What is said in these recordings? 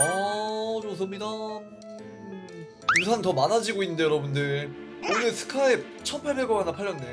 아 좋습니다. 음, 유산 더 많아지고 있는데 여러분들. 오늘 스카이 1800원 하나 팔렸네.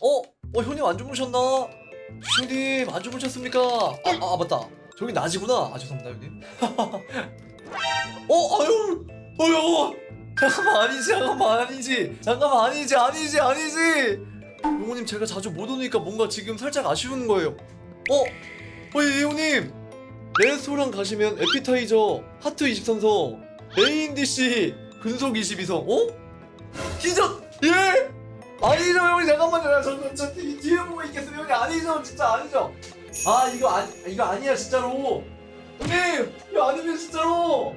어? 어 형님 안 주무셨나? 형님 안 주무셨습니까? 아, 아 맞다. 저기 낮이구나. 아 죄송합니다 형님. 어 아유 어여 잠깐만 아니지 잠깐만 아니지. 잠깐만 아니지 아니지 아니지. 용호님 제가 자주 못 오니까 뭔가 지금 살짝 아쉬운 거예요. 어? 어 예, 형님 레스토랑 가시면 에피타이저 하트 23성 메인 디시 근속 22성 어? 진짜? 예? 아니죠 형님. 잠깐만요. 저, 저 뒤- 뒤에 보고 있겠어요? 형님 아니죠. 진짜 아니죠. 아 이거 아니 이거 아니야 진짜로. 형님 이거 아니면 진짜로.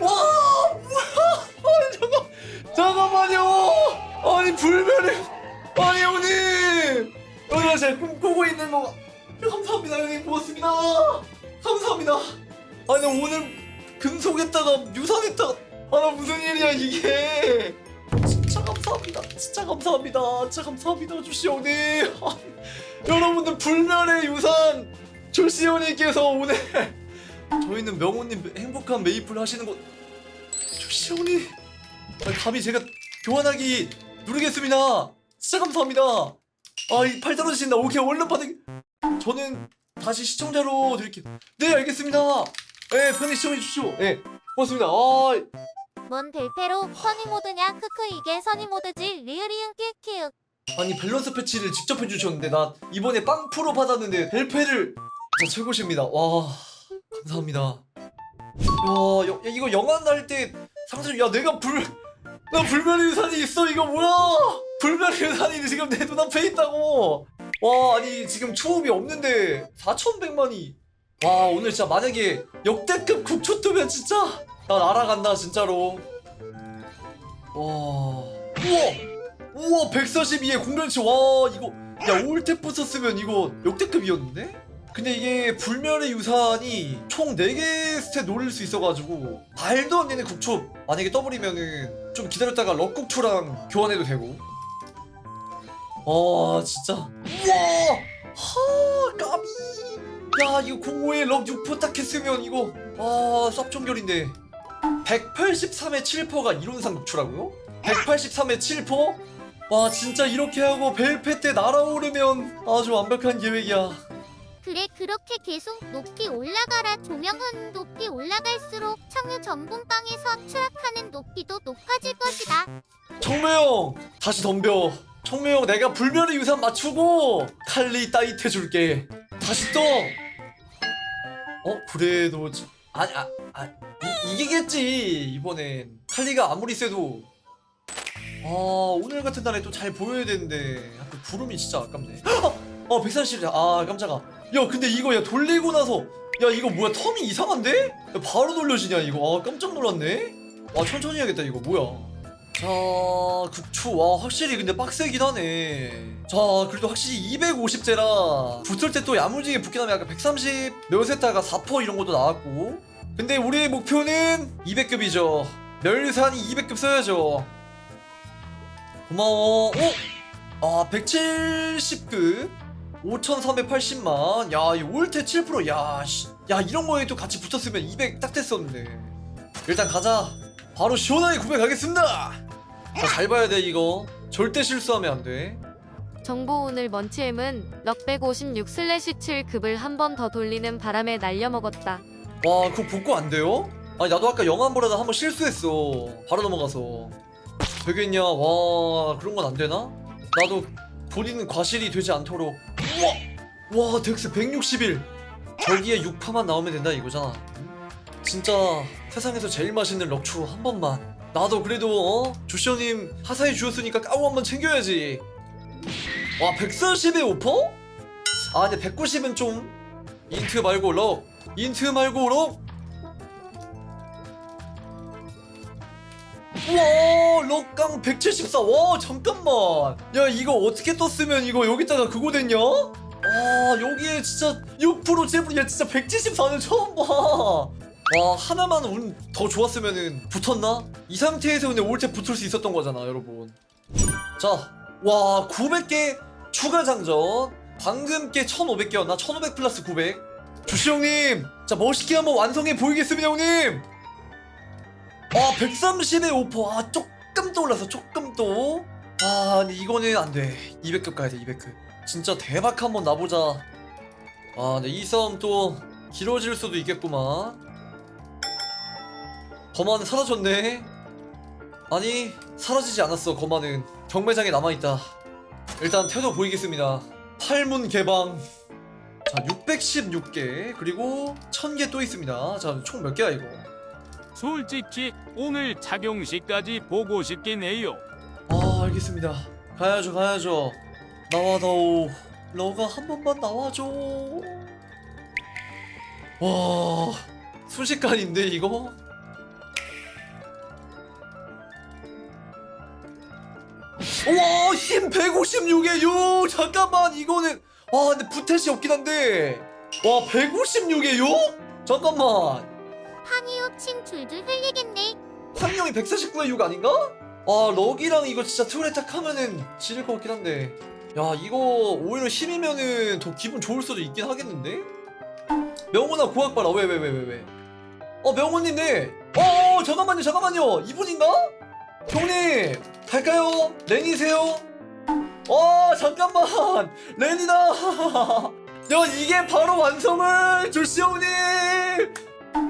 와 뭐야? 아니 잠깐 잠깐만요. 아니 불멸의 아니 형님. 형님 제가 꿈꾸고 있는 거 감사합니다 형님. 고맙습니다. 감사합니다. 아니 오늘 금속했다가 유산했다가 아나 무슨 일이야 이게? 진짜 감사합니다. 진짜 감사합니다. 진짜 감사합니다 주시 형님. 여러분들 불멸의 유산 조시 형님께서 오늘 저희는 명호님 행복한 메이플 하시는 거 조시 형님. 아니, 감히 제가 교환하기 누르겠습니다. 진짜 감사합니다. 아이 팔 떨어지신다. 오케이 얼른 받으 저는 다시 시청자로 드릴게요. 네 알겠습니다. 네 편히 시청해 주십시오. 네 고맙습니다. 아 뭔 델페로? 선이 모드냐? 크크 이게 선이 모드지. 리을이응 끼키윽. 아니 밸런스 패치를 직접 해주셨는데 나 이번에 빵 프로 받았는데 벨페를 진짜 최고십니다. 와 감사합니다. 야, 여- 야, 이거 영화 날 때 상상 야 내가 불 나 불멸의 유산이 있어. 이거 뭐야? 불멸의 유산이 지금 내 눈앞에 있다고 와 아니 지금 초음이 없는데 4,100만이. 와 오늘 진짜 만약에 역대급 국초 뜨면 진짜 나 날아간다 진짜로. 와. 우와! 우와 142에 공멸치 와 이거 야 올테프 썼으면 이거 역대급이었는데? 근데 이게 불멸의 유산이 총 4개 스탯 노릴 수 있어가지고 말도 안 되는 국초 만약에 더블이면은 좀 기다렸다가 럭국초랑 교환해도 되고 아 진짜. 우와! 하 까비. 야 이거 05에 럭 6포 딱 했으면 이거 아 쌉종결인데. 183에 7포가 이론상 국초라고요? 183에 7포? 와 진짜 이렇게 하고 벨페 때 날아오르면 아주 완벽한 계획이야. 그래 그렇게 계속 높이 올라가라. 조명은 높이 올라갈수록 청유 전분방에서 추락하는 높이도 높아질 것이다. 청매형 다시 덤벼 청매형 내가 불멸의 유산 맞추고 칼리 따이트 줄게. 다시 떠. 어? 그래도 지- 아니 아, 아 이, 이기겠지 이번엔. 칼리가 아무리 세도. 아 오늘 같은 날에 또 잘 보여야 되는데. 아, 그 구름이 진짜 아깝네. 어 140이야. 아 깜짝아. 야 근데 이거 야 돌리고 나서 야 이거 뭐야? 텀이 이상한데? 야, 바로 돌려지냐 이거? 아 깜짝 놀랐네. 아 천천히 해야겠다 이거. 뭐야 자 국초 와 확실히 근데 빡세긴 하네. 자 그래도 확실히 250제라 붙을 때 또 야무지게 붙긴 하면 약간 130 몇에다가 4퍼 이런 것도 나왔고. 근데 우리의 목표는 200급이죠. 멸산이 200급 써야죠. 고마워. 어? 아 170급. 5380만. 야 이 올테 7% 야, 씨. 야 이런 거에 또 같이 붙었으면 200 딱 됐었는데. 일단 가자. 바로 시원하게 구매가겠습니다 자 잘 봐야 돼 이거. 절대 실수하면 안 돼. 정보 오늘 먼치엠은 럭156 슬래시 7급을 한 번 더 돌리는 바람에 날려먹었다. 와 그거 복구 안 돼요? 아니 나도 아까 영화 보다가 한번 실수했어. 바로 넘어가서. 되겠냐? 와 그런 건 안 되나? 나도 본인 과실이 되지 않도록. 우와! 와 덱스 161 저기에 6파만 나오면 된다 이거잖아. 진짜 세상에서 제일 맛있는 럭추로 한 번만 나도 그래도 어? 조시오님 하사해 주었으니까 까우 한번 챙겨야지 와 140에 오퍼? 아 근데 190은 좀 인트 말고 럭 인트 말고 럭 우와 럭강 174와 잠깐만 야 이거 어떻게 떴으면 이거 여기다가 그거 됐냐? 와 여기에 진짜 6% 제품 야 진짜 174는 처음 봐 와 하나만 더 좋았으면 붙었나? 이 상태에서 근데 올때 붙을 수 있었던 거잖아 여러분. 자와 900개 추가 장전. 방금 께 1500개였나? 1500 플러스 900 주시 형님 자 멋있게 한번 완성해 보이겠습니다 형님. 아 130의 오퍼. 아 조금 더 올라서 조금 또아 이거는 안돼. 200급 가야 돼 200급. 진짜 대박 한번 나보자. 아 근데 이 싸움 또 길어질 수도 있겠구만. 거마는 사라졌네. 아니 사라지지 않았어 거마는 정매장에 남아있다. 일단 태도 보이겠습니다. 팔문 개방. 자 616개 그리고 1000개 또 있습니다. 자 총 몇 개야 이거? 솔직히 오늘 작용시까지 보고 싶긴 해요. 아 알겠습니다. 가야죠 가야죠. 나와다오. 너가 한 번만 나와줘. 와 순식간인데 이거? 와, 힘 156에 요 잠깐만, 이거는. 와, 근데 부탯이 없긴 한데. 와, 156에 요? 잠깐만. 황이호칭 줄줄 흘리겠네. 황룡이 149에 6 아닌가? 아, 럭이랑 이거 진짜 트롤에탁 하면은 지릴 것 같긴 한데. 야, 이거 오히려 힘이면은 더 기분 좋을 수도 있긴 하겠는데? 명호나 고학봐라. 왜, 왜, 왜, 왜, 왜? 어, 명호님, 네. 어, 어, 잠깐만요, 잠깐만요. 이분인가? 형님 갈까요? 렌이세요? 어 잠깐만. 렌이다. 야 이게 바로 완성을 조씨 형님.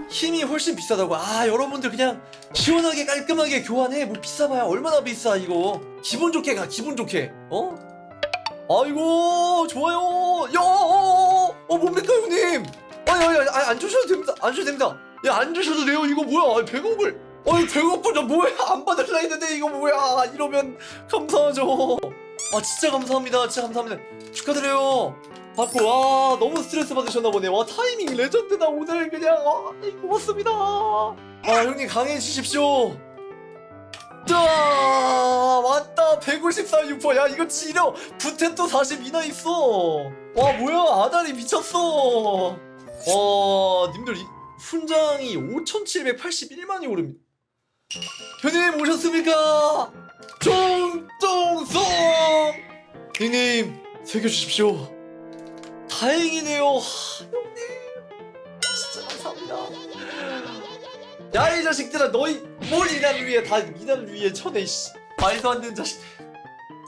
힘이 훨씬 비싸다고. 아 여러분들 그냥 시원하게 깔끔하게 교환해. 뭐 비싸봐야 얼마나 비싸 이거. 기분 좋게 가 기분 좋게. 어? 아이고 좋아요. 야어 어, 어, 어, 뭡니까 형님? 아야야 아, 안 주셔도 됩니다. 안 주셔도 됩니다. 야 안 주셔도 돼요. 이거 뭐야? 아, 100억을. 어이 배고프다 뭐야 안 받을라 했는데 이거 뭐야? 이러면 감사하죠. 아 진짜 감사합니다. 진짜 감사합니다. 축하드려요. 받고 와 너무 스트레스 받으셨나 보네. 와 타이밍 레전드다 오늘 그냥. 아 네, 고맙습니다. 아 형님 강해지십시오. 자 왔다. 154 6퍼 야 이거 지려. 부텐또 42나 있어. 와 뭐야? 아다리 미쳤어. 와 님들 훈장이 5781만이 오릅니다. 형님 오셨습니까? 정정성! 형님 새겨주십시오. 다행이네요. 하, 형님 진짜 감사합니다. 야 이 자식들아 너희 뭘 이날 위해 다 이날 위해 쳐내 씨. 말도 안 되는 자식.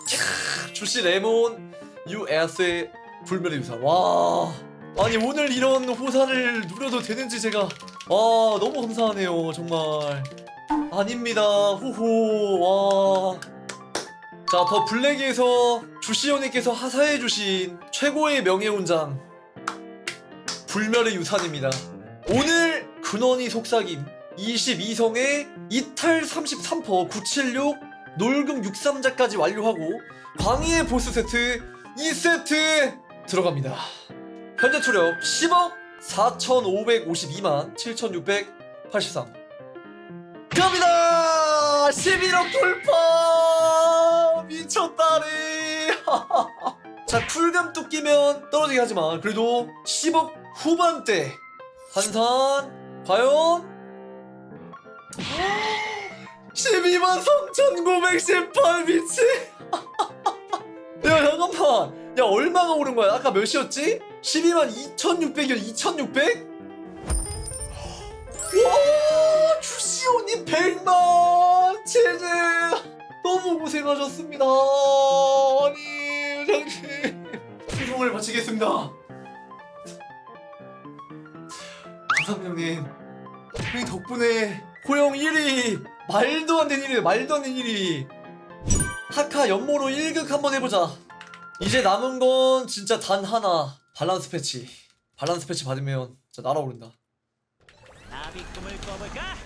캬, 주시 레몬 US의 불멸의 유산. 와. 아니 오늘 이런 호사를 누려도 되는지 제가 아 너무 감사하네요 정말. 아닙니다. 호호. 와. 자, 더 블랙에서 주시오님께서 하사해 주신 최고의 명예훈장 불멸의 유산입니다. 오늘 근원이 속삭임 22성에 이탈 33퍼 976 놀금 63자까지 완료하고 광희의 보스 세트 2세트 들어갑니다. 현재 초력 10억 4,552만 7,683 갑니다! 11억 돌파! 미쳤다리! 자, 풀감 또 끼면 떨어지게 하지만 그래도 10억 후반대 환산 과연 12만 3,918 미치! 야 잠깐만 야 얼마가 오른 거야 아까 몇 시였지? 12만 2,600이야 2,600? 와! 시온이 백만 체제. 너무 고생하셨습니다. 아니 장님. 수송을 마치겠습니다. 감사합님. 형님 덕분에 고영 1위 말도 안 되는 1위 말도 안 되는 1위 하카 연모로 1극 한번 해보자. 이제 남은 건 진짜 단 하나. 발란스 패치. 발란스 패치 받으면 진짜 날아오른다. 나비 꿈을 꿔볼까?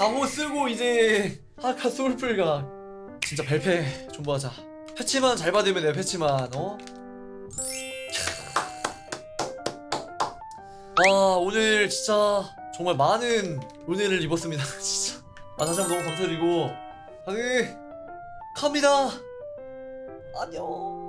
가호 쓰고 이제 아카 솔플가 진짜 발패 존버하자. 패치만 잘 받으면 돼 패치만 어? 아 오늘 진짜 정말 많은 은혜를 입었습니다 진짜. 아 다시 한번 너무 감사드리고. 다들 갑니다. 안녕.